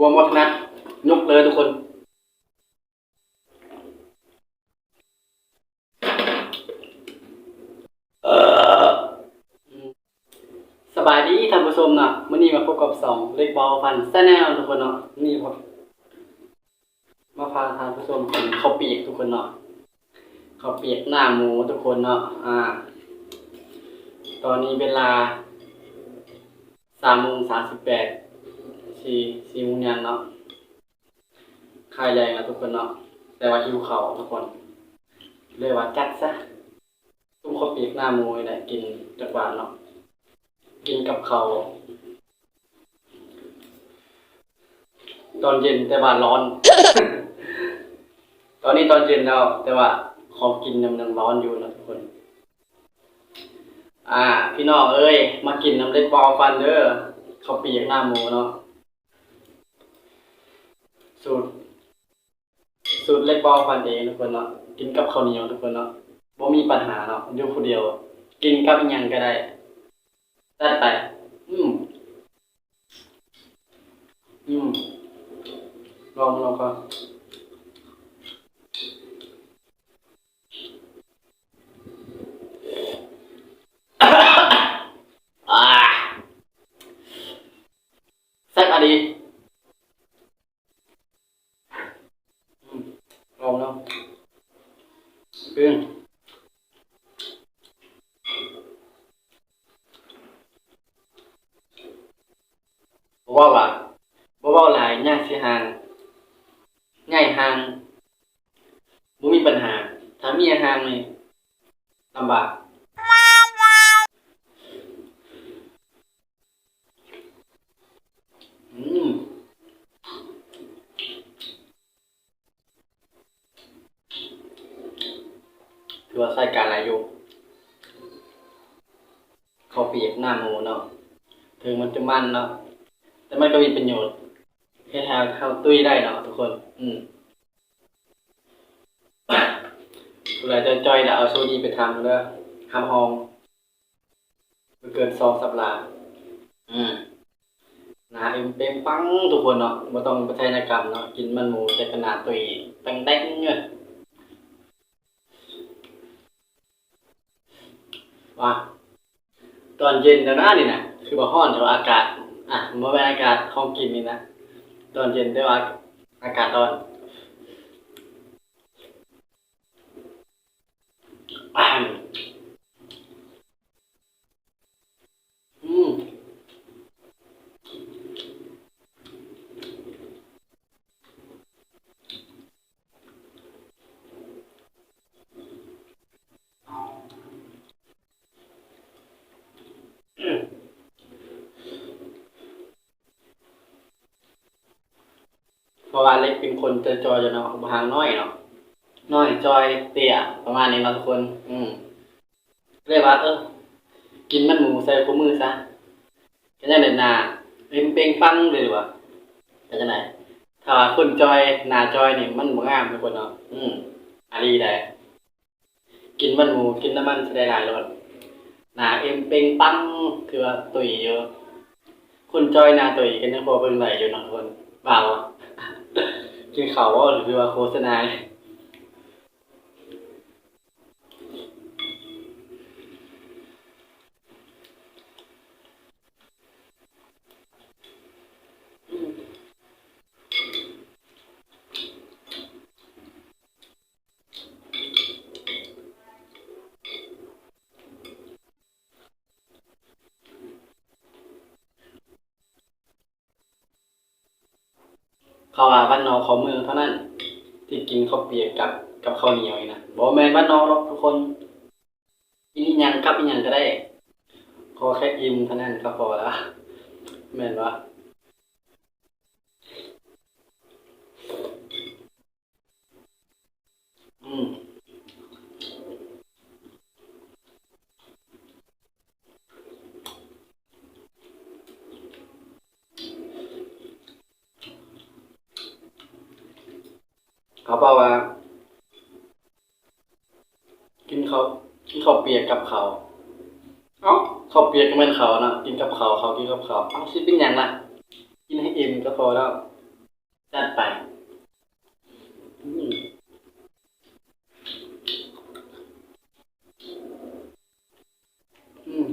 วมวัฒนัดยกเลยทุกคน เออสบายดีท่านผู้ชมเนาะมื่อนี้มาพบกับสองเล็กบอลฟันแซนแนลทุกคนเนาะนี่ครับมาพาท่านผู้ชมกินข้าวเปียกทุกคนเนาะข้าวเปียกหน้าหมูทุกคนเนาะอ่า ตอนนี้เวลาสามโมงสามสิบแปด สีสี่โมงย็นเนาะคายแรงนะทุกคนเนาะแต่ว่าหิวเขาทุกคน เลยว่าจัดซะตุ้มข้าวปีกหน้ามูนี่แหละกินจากหวานเนาะกินกับเขาตอนเย็นแต่ว่าร้อน ตอนนี้ตอนเย็นแล้ว แต่ว่าของกินยังยังร้อนอยู่นะทุกคน อ่า พี่น้องเอ้ย มากินน้ำเล็กบอฟันเด้อเขาปีกหน้ามูเนาะ สูตร สูตรเล็กบอลฟันเองทุกคนเนาะกินกับข้าวเหนียวทุกคนเนาะบ่มีปัญหาเนาะอยู่คนเดียว กินกับยังก็ได้ได้ไป อืม อืม ลองลองก่อนอ่าแซ่บอะดีอืมลองลองเพื่อน บ่เว่าว่าบ่เว้าหลายยากสิห่างง่ายห่างบ่มีปัญหา ถ้ามีห่างนี่ลำบากอืมถือว่าใส่การหลายอยู่ข้าเปียกหน้าหมูเนาะถึงมันจะมันเนาะ แต่มันก็มีประโยชน์แค่ทางเข้าตุ้ยได้เนาะทุกคน อืมเวลาจะจอยเดี๋ยวเอาโซดีไปทำแล้วทำหองไม่เกินสองสัปดาห์อืมหนาเอ็มเต็มปังทุกคนเนาะไม่ต้องไปใช้ในกรรมเนาะกินมันหมูแต่ขนาดตุยแป้งแดงเนี่ยว่าตอนเย็นแล้วนะนี่นะคือบ่ฮ้อนแต่ว่าอากาศ อะบ่เป็นอากาศของกินนี่นะ ตอนเย็นได้ว่าอากาศร้อนอ่ามอืมเพ ราะว่าเล็กเป็นคนจะจอยจะเนาะบางน้อยเนาะน้อยจอยเตี้ยประมาณนี้เนาทุกคน อืมเรียกว่า เออ กินมันหมูใส่คู่มือซะก็จะเด่นหนาเป็นเปงปังเลยดีกว่าก็จะไหนถ้าคนจอยหนาจอยนี่มันบ่งามทุกคนเนาะอืมอันนี้ได้กินมันหมูกินน้ำมันแสดงหลายรสหนาเอ็มเปงปังคือว่าตุยเยอะคนจอยนาตุยกันยังพอเบิ่งไหลอยู่เนาะทุกคนบ่า กินข่าวว่าหรือว่าโฆษณา เขาว่าบ้านนอกเขาเมืองเท่านั้น ที่กินข้าวเปียกกับกับข้าวเหนียวนี่นะบอกแม่นบ้านนอกหรอกทุกคนกินอีหยังกับอีหยังก็ได้ขอแค่อิ่มเท่านั้นก็พอแล้วแม่นวะอืม เขาบอกว่า กินข้าวกินข้าวเปียกกับเขาวเอ้าข้าวเปียกก็เป็นเขาวนะกินกับเขาวเขากินกับเขาวเอ้าสิเป็นหยังล่ะกินให้อิ่มก็พอแล้วจัดไปอืมอืม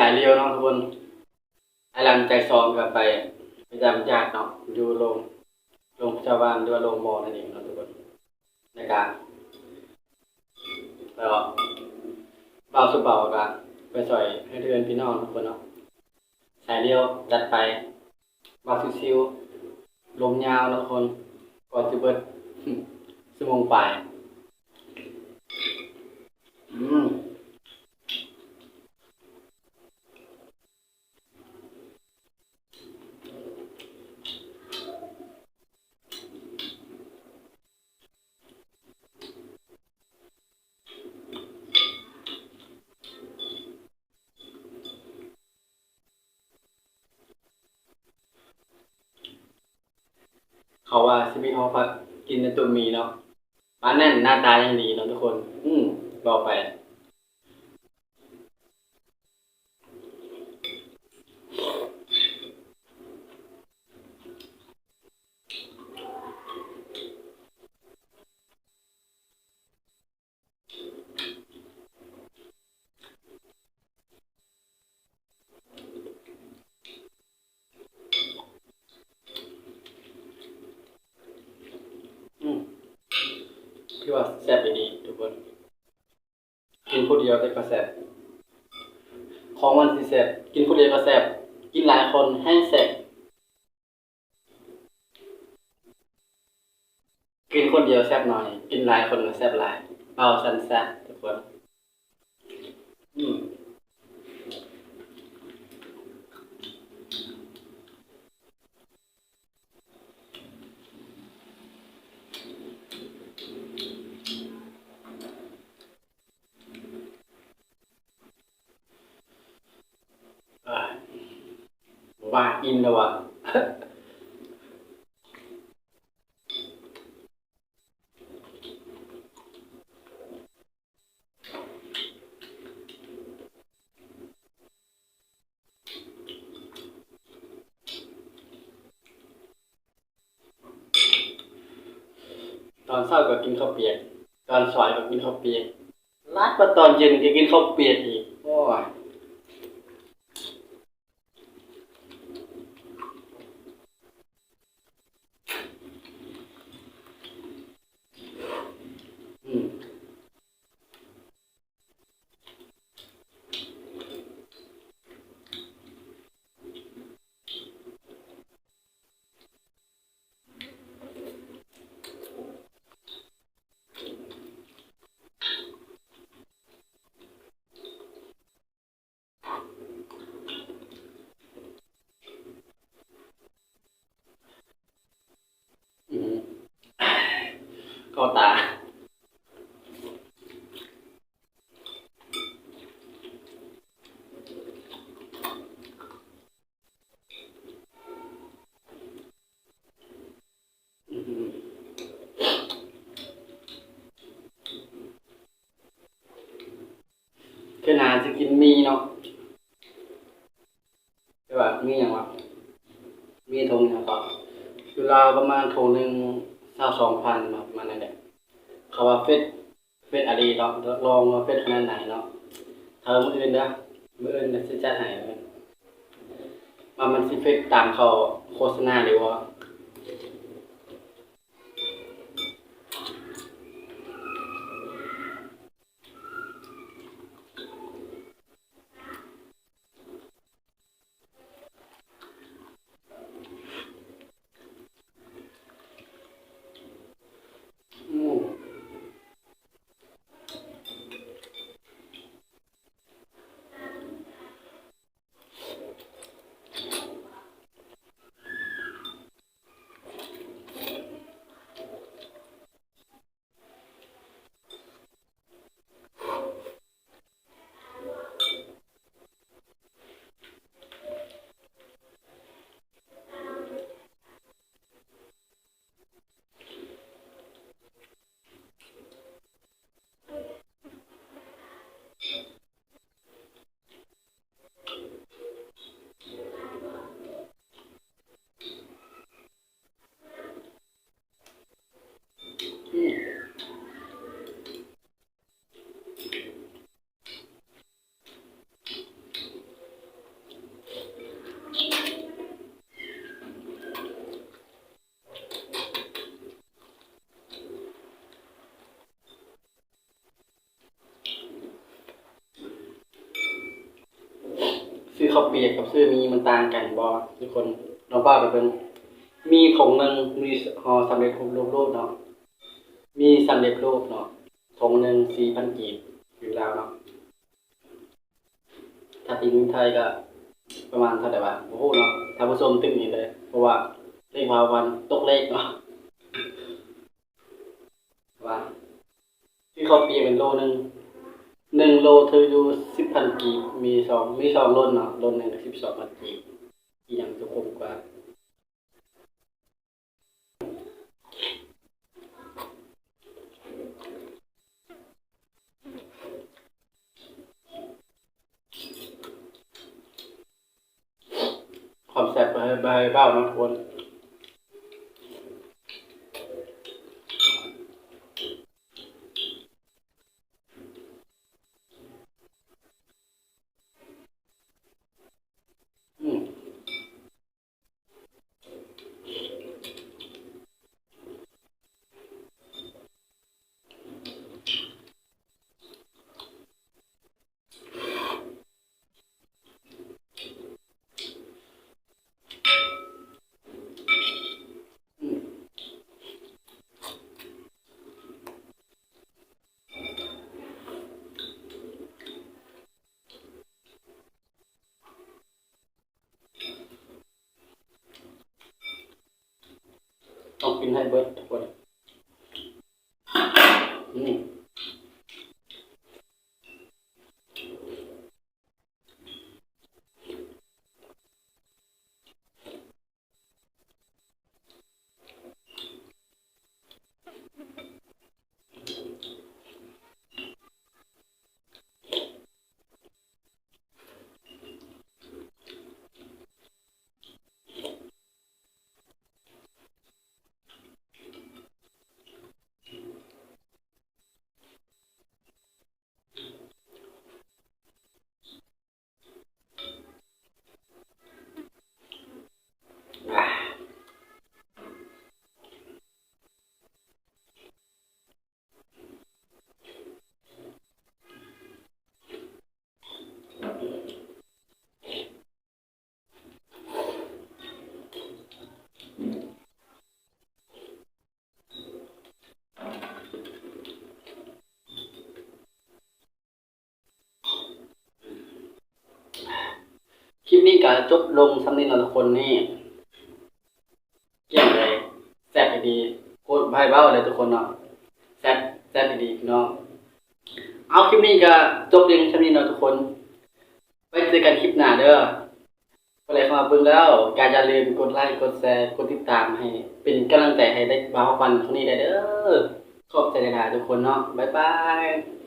มันนี่สายเลี้ยวเนาะทุกคนไอ้หลังใจซองกลับไปไปจำญาติเนาะอยู่โรงโรงพยาบาลหรือว่าโรงมอนั่นเองเนาะทุกคนในการแล้วก็เบาสุดเบากันไปซอยให้เดือนพี่น้องทุกคนเนาะสายเลี้ยวจัดไปบาซิวๆลมยาวเนาะทุกคนก่อนจะเบิดสมองปลายอืม เขาว่าชีวิตเขาพักกินในตัวมีเนาะปลาแน่นหน้าตายังดีเนาะทุกคน อืมรอไป อืมคือว่าแซ่บไปดีทุกคน กินผู้เดียวแต่ก็แซ่บของมันสิแซ่บกินผู้เดียวก็แซ่บกินหลายคนให้แซ่บกิน คนเดียวแซ่บหน่อย กินหลายคนก็แซ่บหลายเอาสันแซ่บทุกคน อืมอ้ยบอกว่าอินแล้ววะ ตอนเช้าก็กินข้าวเปียก ต อนสายก็กินข้าวเปียกรัดมาตอนเย็นก็กินข้าวเปียกอีกโอ้ย อืม อืมเข้าตา อืม คือนาจะกินมีเนาะใช่ป่ะมีอย่างวะมีทงอย่างก่อนอยู่ลาประมาณทงหนึ่งเท่าสองพันเนาประมาณนั้นแหละเขาว่าเฟสเฟสอะไรเนาะลองว่าเฟสขนาดไหนเนาะเธอมื่ออื่นนะมื่ออื่นนะจะจัดให้เลยว่ามันสิเฟสตามเขาโฆษณาหรือว่า ข้าวเปียกกับซื้อมีมันต่างกันบ่ทุกคนลองว่าไปเป็น มีถุงหนึ่งมีห่อสำเร็จรูปรูปเนาะมีสำเร็จรูปเนาะถุงหนึ่งสี่พันกีบอยู่แล้วเนาะถ้าปีนึงไทยก็ประมาณเท่าไหร่วะโอ้โหเนาะท่านผู้ชมตึ้งนี่เลย เพราะว่าเลขมาวันตกเลขเนาะว่าที่เขาเปียเป็นโลหนึ่ง หนึ่งโลเธออยู่สิบพันกีบมีสองมีสองรุ่นเนาะรุ่นหนึ่งสิบสองพันกีบอีกอย่างจะคมกว่าความแซ่บไปเบ้าเนาะทุกคนอืมอืม ต้องกินให้เบิดทุกคนอืม ค ลิปนี้ก็จบลงสำเร็จแล้วทุกคนนี่เกี่ยงเลยแซ่บดีโคตรไพ่เบ้าเลยทุกคนเนาะแซ่บแซ่บดีพี่น้องเอาคลิปนี้ก็จบเพียงสำเร็จแล้วทุกคน ไว้เจอกันคลิปหน้าเด้อก็เลยเข้ามาเบิ่งแล้วการอย่าลืมกดไลค์กดแชร์กดติดตามให้ เป็นกำลังใจให้ได้บ่าวันคนนี้ได้เด้อขอบใจหลายๆทุกคนเนาะบ๊ายบาย